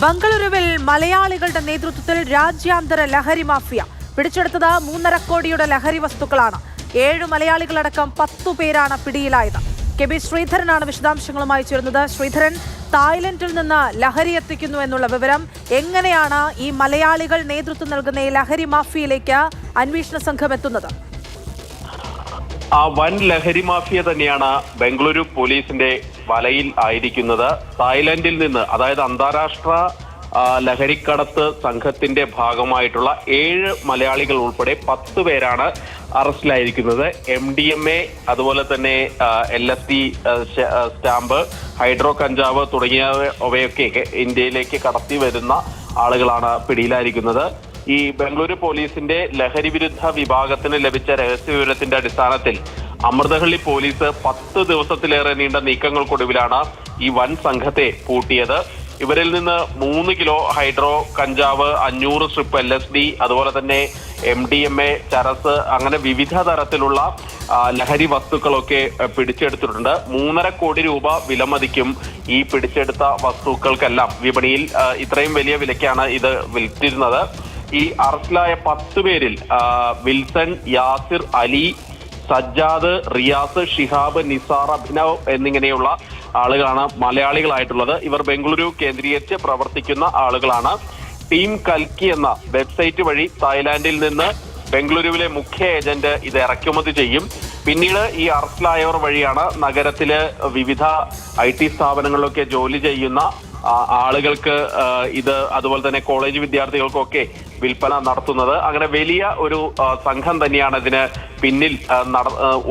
ബംഗളൂരുവിൽ മലയാളികളുടെ നേതൃത്വത്തിൽ രാജ്യാന്തര ലഹരി മാഫിയ. പിടിച്ചെടുത്തത് മൂന്നര കോടിയുടെ ലഹരി വസ്തുക്കളാണ്. ഏഴ് മലയാളികളടക്കം പത്തു പേരാണ് പിടിയിലായത്. കെ ബി ശ്രീധരനാണ് വിശദാംശങ്ങളുമായി ചേരുന്നത്. ശ്രീധരൻ തായ്ലൻഡിൽ നിന്ന് ലഹരി എത്തിക്കുന്നു എന്നുള്ള വിവരം എങ്ങനെയാണ് ഈ മലയാളികൾ നേതൃത്വം നൽകുന്ന ഈ ലഹരി മാഫിയയിലേക്ക് അന്വേഷണ സംഘം എത്തുന്നത്? ആ വൻ ലഹരി മാഫിയ തന്നെയാണ് ബംഗളൂരു പോലീസിന്റെ വലയിൽ ആയിരിക്കുന്നത്. തായ്ലൻഡിൽ നിന്ന് അതായത് അന്താരാഷ്ട്ര ലഹരിക്കടത്ത് സംഘത്തിന്റെ ഭാഗമായിട്ടുള്ള ഏഴ് മലയാളികൾ ഉൾപ്പെടെ പത്ത് പേരാണ് അറസ്റ്റിലായിരിക്കുന്നത്. എം ഡി എം എ അതുപോലെ തന്നെ L S D stamp hydro കഞ്ചാവ് തുടങ്ങിയവയൊക്കെ ഇന്ത്യയിലേക്ക് കടത്തി വരുന്ന ആളുകളാണ് പിടിയിലായിരിക്കുന്നത്. ഈ ബംഗളൂരു പോലീസിന്റെ ലഹരി വിരുദ്ധ വിഭാഗത്തിന് ലഭിച്ച രഹസ്യ വിവരത്തിന്റെ അടിസ്ഥാനത്തിൽ അമൃതഹള്ളി പോലീസ് പത്ത് ദിവസത്തിലേറെ നീണ്ട നീക്കങ്ങൾക്കൊടുവിലാണ് ഈ വൻ സംഘത്തെ പൂട്ടിയത്. ഇവരിൽ നിന്ന് മൂന്ന് കിലോ ഹൈഡ്രോ കഞ്ചാവ് അഞ്ഞൂറ് സ്ട്രിപ്പ് എൽ എസ് ഡി അതുപോലെ തന്നെ എം ഡി എം എ ചരസ് അങ്ങനെ വിവിധ തരത്തിലുള്ള ലഹരി വസ്തുക്കളൊക്കെ പിടിച്ചെടുത്തിട്ടുണ്ട്. മൂന്നര കോടി രൂപ വിലമതിക്കും ഈ പിടിച്ചെടുത്ത വസ്തുക്കൾക്കെല്ലാം. വിപണിയിൽ ഇത്രയും വലിയ വിലയ്ക്കാണ് ഇത് വിൽത്തിരുന്നത്. ഈ അറസ്റ്റിലായ പത്ത് പേരിൽ വിൽസൺ യാസിർ അലി സജ്ജാദ് റിയാസ് ഷിഹാബ് നിസാർ അഭിനവ് എന്നിങ്ങനെയുള്ള ആളുകളാണ് മലയാളികളായിട്ടുള്ളത്. ഇവർ ബംഗളൂരു കേന്ദ്രീകരിച്ച് പ്രവർത്തിക്കുന്ന ആളുകളാണ്. ടീം കൽക്കി എന്ന വെബ്സൈറ്റ് വഴി തായ്ലാന്റിൽ നിന്ന് ബംഗളൂരുവിലെ മുഖ്യ ഏജന്റ് ഇത് ഇറക്കുമതി ചെയ്യും. പിന്നീട് ഈ അറസ്റ്റിലായവർ വഴിയാണ് നഗരത്തിലെ വിവിധ ഐ ടി സ്ഥാപനങ്ങളിലൊക്കെ ജോലി ചെയ്യുന്ന ആളുകൾക്ക് ഇത് അതുപോലെ തന്നെ കോളേജ് വിദ്യാർത്ഥികൾക്കൊക്കെ വിൽപ്പന നടത്തുന്നത്. അങ്ങനെ വലിയ ഒരു സംഘം തന്നെയാണ് ഇതിന് പിന്നിൽ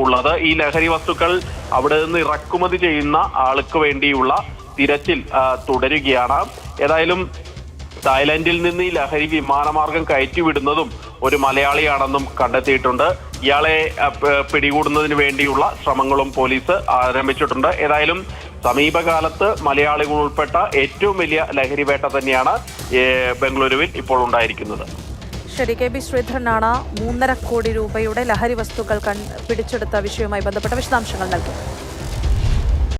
ഉള്ളത്. ഈ ലഹരി വസ്തുക്കൾ അവിടെ നിന്ന് ഇറക്കുമതി ചെയ്യുന്ന ആൾക്ക് വേണ്ടിയുള്ള തിരച്ചിൽ തുടരുകയാണ്. ഏതായാലും തായ്ലൻഡിൽ നിന്ന് ഈ ലഹരി വിമാനമാർഗം കയറ്റിവിടുന്നതും ഒരു മലയാളിയാണെന്നും കണ്ടെത്തിയിട്ടുണ്ട്. ഇയാളെ പിടികൂടുന്നതിന് വേണ്ടിയുള്ള ശ്രമങ്ങളും പോലീസ് ആരംഭിച്ചിട്ടുണ്ട്. ഏതായാലും സമീപകാലത്ത് മലയാളികൾ ഉൾപ്പെട്ട ഏറ്റവും വലിയ ലഹരി വേട്ട തന്നെയാണ് ബംഗളൂരുവിൽ ഇപ്പോൾ ഉണ്ടായിരിക്കുന്നത്. ശരി കെ. ബി ശ്രീധരനാണ് മൂന്നര കോടി രൂപയുടെ ലഹരി വസ്തുക്കൾ പിടിച്ചെടുത്ത വിഷയവുമായി ബന്ധപ്പെട്ട വിശദാംശങ്ങൾ നൽകി.